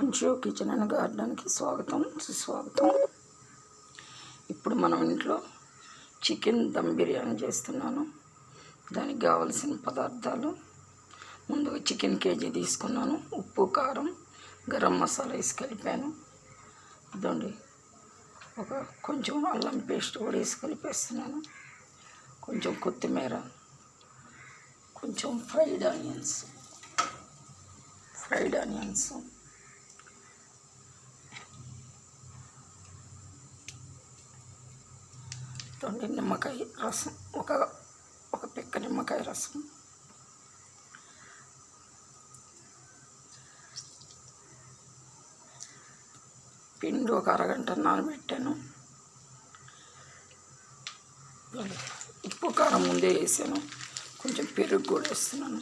హన్షో kitchen and గార్డెన్కి స్వాగతం సుస్వాగతం. ఇప్పుడు మనం ఇంట్లో చికెన్ దమ్ బిర్యానీ చేస్తున్నాను. దానికి కావలసిన పదార్థాలు. ముందుగా చికెన్ కేజీ తీసుకున్నాను. ఉప్పు కారం గరం మసాలా వేసి కలిపాను ఇదండి ఒక కొంచెం అల్లం పేస్ట్ కూడా వేసి కలిపేస్తున్నాను కొంచెం కొత్తిమీర కొంచెం ఫ్రైడ్ ఆనియన్స్ ఫ్రైడ్ ఆనియన్స్. రెండు నిమ్మకాయ రసం ఒక ఒక పిక్క నిమ్మకాయ రసం. పిండి ఒక అరగంట నానబెట్టాను. ఉప్పు కారం ముందే వేసాను. కొంచెం పెరుగు కూడా వేస్తున్నాను.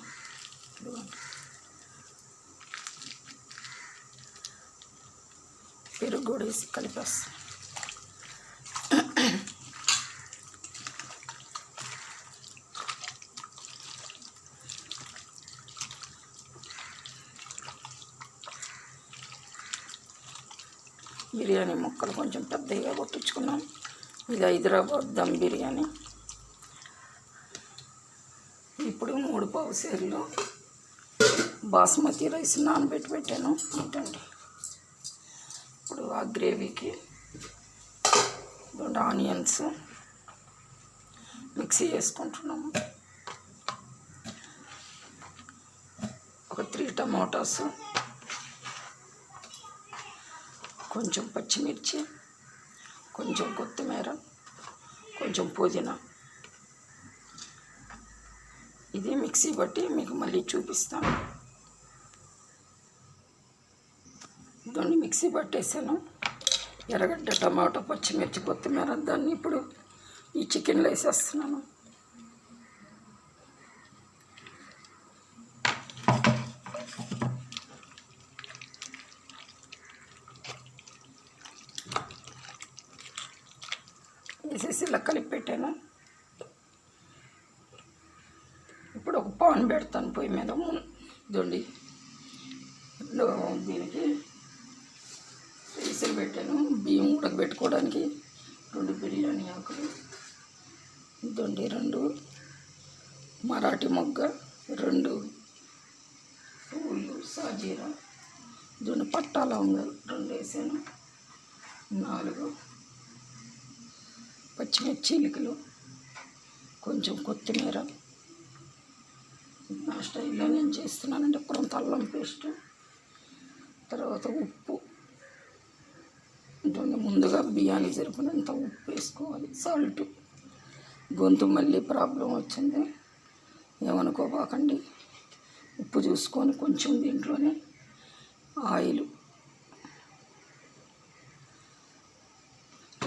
పెరుగు కూడా వేసి కలిపేస్తాను. బిర్యానీ ముక్కలు కొంచెం పెద్దగా కొట్టించుకున్నాను. ఇది హైదరాబాద్ దమ్ బిర్యానీ. ఇప్పుడు మూడు పావు సేర్లు బాస్మతి రైస్ నానబెట్టి పెట్టాను. ఏంటండి ఇప్పుడు ఆ గ్రేవీకి ఆనియన్స్ మిక్సీ చేసుకుంటున్నాము. ఒక త్రీ టమాటాస్ కొంచెం పచ్చిమిర్చి కొంచెం కొత్తిమీర కొంచెం పుదీనా. ఇది మిక్సీ బట్టి మీకు మళ్ళీ చూపిస్తాను. దాన్ని మిక్సీ పట్టేసాను. ఎర్రగడ్డ టమాటో పచ్చిమిర్చి కొత్తిమీర దాన్ని ఇప్పుడు ఈ చికెన్లో వేసేస్తున్నాను వేసేసి ఇలా కలిపి పెట్టాను ఇప్పుడు ఒక పాన్ పెడతాను పొయ్యి మీద. ఇదండి దీనికి రైసులు పెట్టాను. బియ్యం ఉడకబెట్టుకోవడానికి రెండు బిర్యానీ ఆకులు. ఇదండి రెండు మరాఠీ మొగ్గ రెండు పువ్వులు సాజీరా. ఇదండి పట్టాల ఉంది రెండు వేసాను. నాలుగు పచ్చిమిర్చి చిలుకలు కొంచెం కొత్తిమీర. నా స్టైల్లో నేను చేస్తున్నానండి కొంత అల్లం పేస్ట్ తర్వాత ఉప్పు. ఇటువంటి ముందుగా బియ్యాన్ని జరిపినంత ఉప్పు వేసుకోవాలి సాల్ట్. గొంతు మళ్ళీ ప్రాబ్లం వచ్చింది ఏమనుకోబాకండి. ఉప్పు చూసుకొని కొంచెం దీంట్లోనే ఆయిల్.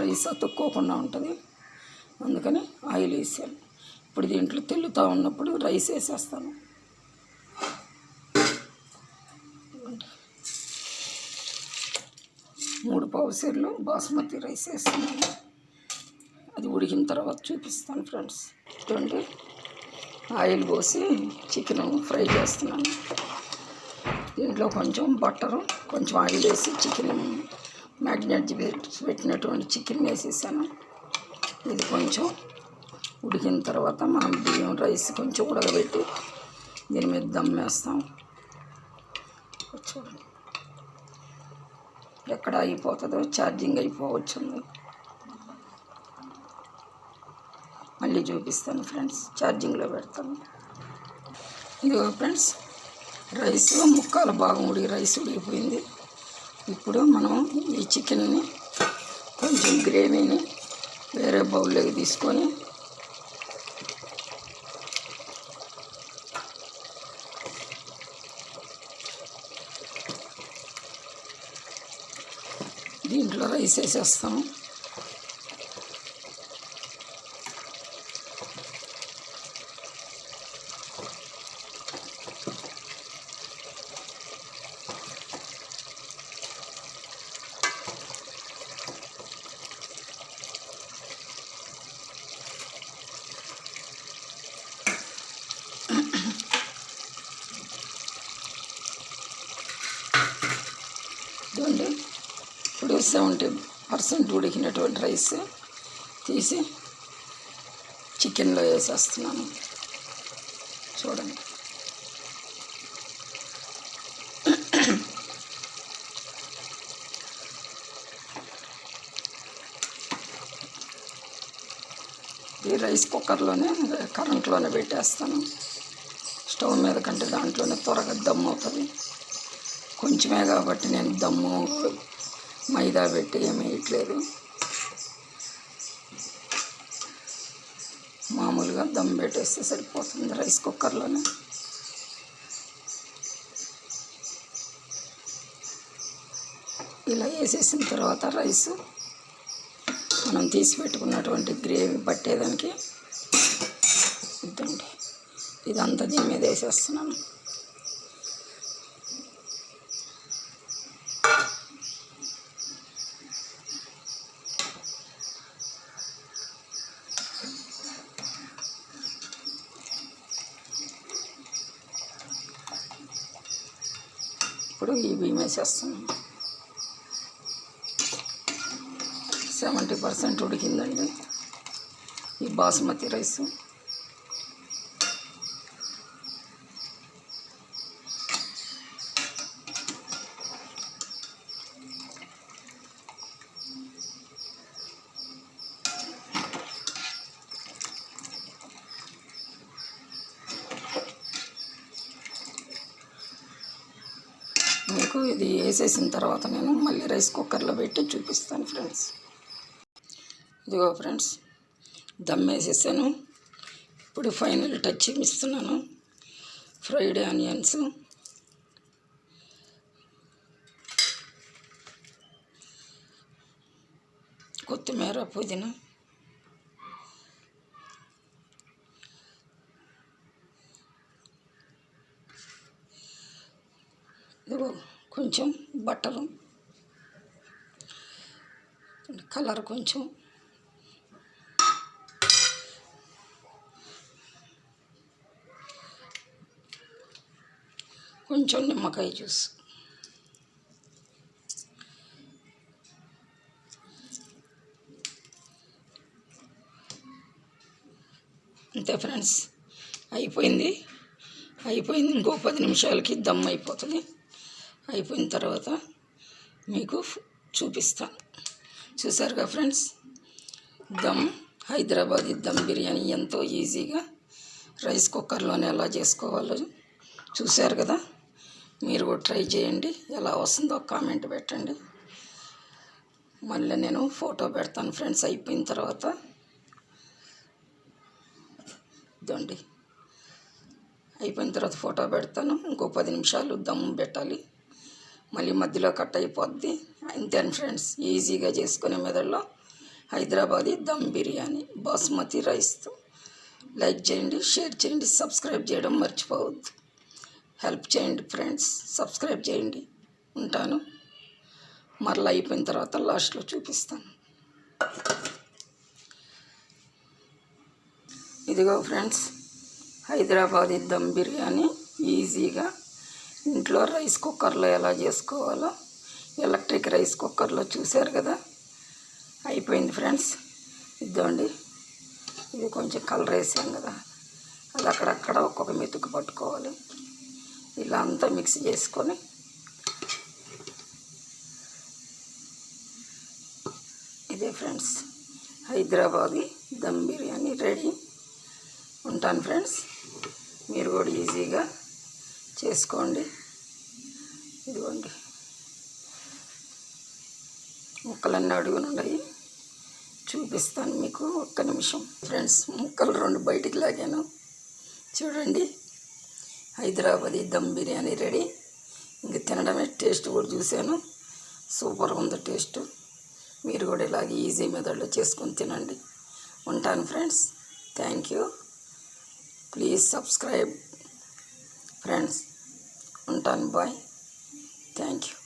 రైస్ అతుక్కోకుండా ఉంటుంది. అందుకని ఆయిల్ వేసాను ఇప్పుడు దీంట్లో తెల్లుతూ ఉన్నప్పుడు రైస్ వేసేస్తాను. మూడు పావుసేర్లు బాస్మతి రైస్ వేస్తున్నాను. అది ఉడికిన తర్వాత చూపిస్తాను ఫ్రెండ్స్. చూడండి ఆయిల్ పోసి చికెన్ ఫ్రై చేస్తున్నాను. దీంట్లో కొంచెం బట్టరు కొంచెం ఆయిల్ వేసి చికెన్ మ్యాగ్నెట్ పెట్టినటువంటి చికెన్ వేసేసాను. ఇది కొంచెం ఉడికిన తర్వాత మనం బియ్యం రైస్ కొంచెం ఉడకబెట్టి దీని మీద దమ్ వేస్తాం. చూడండి ఎక్కడ అయిపోతుందో ఛార్జింగ్ అయిపోవచ్చుంది మళ్ళీ చూపిస్తాను ఫ్రెండ్స్ ఛార్జింగ్లో పెడతాను. ఇదిగో ఫ్రెండ్స్ రైస్ ముక్కలు బాగా ఉడికి రైస్ ఉడికిపోయింది. ఇప్పుడు మనం ఈ చికెన్ని కొంచెం గ్రేవీని వేరే బౌల్లోకి తీసుకొని దీంట్లో రైస్ వేసేస్తాము. సెవెంటీ పర్సెంట్ ఉడికినటువంటి రైస్ తీసి చికెన్లో వేసేస్తున్నాను. చూడండి. ఈ రైస్ కుక్కర్లోనే కరెంట్లోనే పెట్టేస్తాను. స్టవ్ మీద కంటే దాంట్లోనే త్వరగా దమ్ము అవుతుంది. కొంచెమే కాబట్టి నేను దమ్ము మైదా పెట్టి ఏమి వేయట్లేదు. మామూలుగా దమ్ పెట్టేస్తే సరిపోతుంది రైస్ కుక్కర్లోనే. ఇలా వేసేసిన తర్వాత రైస్ మనం తీసి పెట్టుకున్నటువంటి గ్రేవీ పట్టేదానికి ఇదండి ఇదంతా దీని మీద వేసేస్తున్నాను. ఇప్పుడు ఈ బియ్యం వేసేస్తున్నాం సెవెంటీ పర్సెంట్ ఉడికిందండి. ఈ బాస్మతి రైస్. మీకు ఇది వేసేసిన తర్వాత నేను మళ్ళీ రైస్ కుక్కర్లో పెట్టి చూపిస్తాను ఫ్రెండ్స్. ఇదిగో ఫ్రెండ్స్ దమ్ వేసేసాను. ఇప్పుడు ఫైనల్ టచ్ ఇస్తున్నాను ఫ్రైడ్ ఆనియన్స్. కొత్తిమీర పుదీనా ఇదిగో కొంచెం బట్టరు కలర్ కొంచెం. కొంచెం నిమ్మకాయ జ్యూస్. అంతే ఫ్రెండ్స్ అయిపోయింది. అయిపోయింది ఇంకో పది నిమిషాలకి దమ్ అయిపోతుంది. అయిపోయిన తర్వాత మీకు చూపిస్తాను. చూసారుగా ఫ్రెండ్స్? దమ్ హైదరాబాదీ దమ్ బిర్యానీ ఎంతో ఈజీగా రైస్ కుక్కర్లోనే ఎలా చేసుకోవాలో చూశారు కదా? మీరు కూడా ట్రై చేయండి. ఎలా వస్తుందో కామెంట్ పెట్టండి. మళ్ళీ నేను ఫోటో పెడతాను ఫ్రెండ్స్. అయిపోయిన తర్వాత ఇదండి. అయిపోయిన తర్వాత ఫోటో పెడతాను. ఇంకో పది నిమిషాలు దమ్ పెట్టాలి. మళ్ళీ మధ్యలో కట్ అయిపోద్ది. అంతే ఫ్రెండ్స్ ఈజీగా చేసుకునే మెదడులో హైదరాబాదీ దమ్ బిర్యానీ బాస్మతి రైస్తో లైక్ చేయండి షేర్ చేయండి సబ్స్క్రైబ్ చేయడం మర్చిపోవద్దు. హెల్ప్ చేయండి ఫ్రెండ్స్ సబ్స్క్రైబ్ చేయండి. ఉంటాను. మరలా అయిపోయిన తర్వాత లాస్ట్లో చూపిస్తాను. ఇదిగో ఫ్రెండ్స్ హైదరాబాదీ దమ్ బిర్యానీ ఈజీగా ఇంట్లో రైస్ కుక్కర్లో ఎలా చేసుకోవాలో ఎలక్ట్రిక్ రైస్ కుక్కర్లో చూశారు కదా. అయిపోయింది ఫ్రెండ్స్. ఇద్దండి ఇది కొంచెం కలర్ వేసాం కదా. అది అక్కడక్కడ ఒక్కొక్క మెతుకు పట్టుకోవాలి. ఇలా అంతా మిక్స్ చేసుకొని ఇదే ఫ్రెండ్స్ హైదరాబాదీ దమ్ బిర్యానీ రెడీ. ఉంటాను ఫ్రెండ్స్. మీరు కూడా ఈజీగా చేసుకోండి. ఇదిగోండి. ముక్కలన్నీ అడుగునున్నాయి చూపిస్తాను మీకు ఒక్క నిమిషం. ఫ్రెండ్స్ ముక్కలు రెండు బయటికి లాగాను. చూడండి. హైదరాబాదీ దమ్ బిర్యానీ రెడీ. ఇంక తినడమే టేస్ట్ కూడా చూశాను. సూపర్గా ఉంది టేస్ట్. మీరు కూడా ఇలాగే ఈజీ మెథడ్లో చేసుకొని తినండి. ఉంటాను friends. Thank you. Please subscribe. Friends. ఉంటాను బాయ్ థ్యాంక్ యూ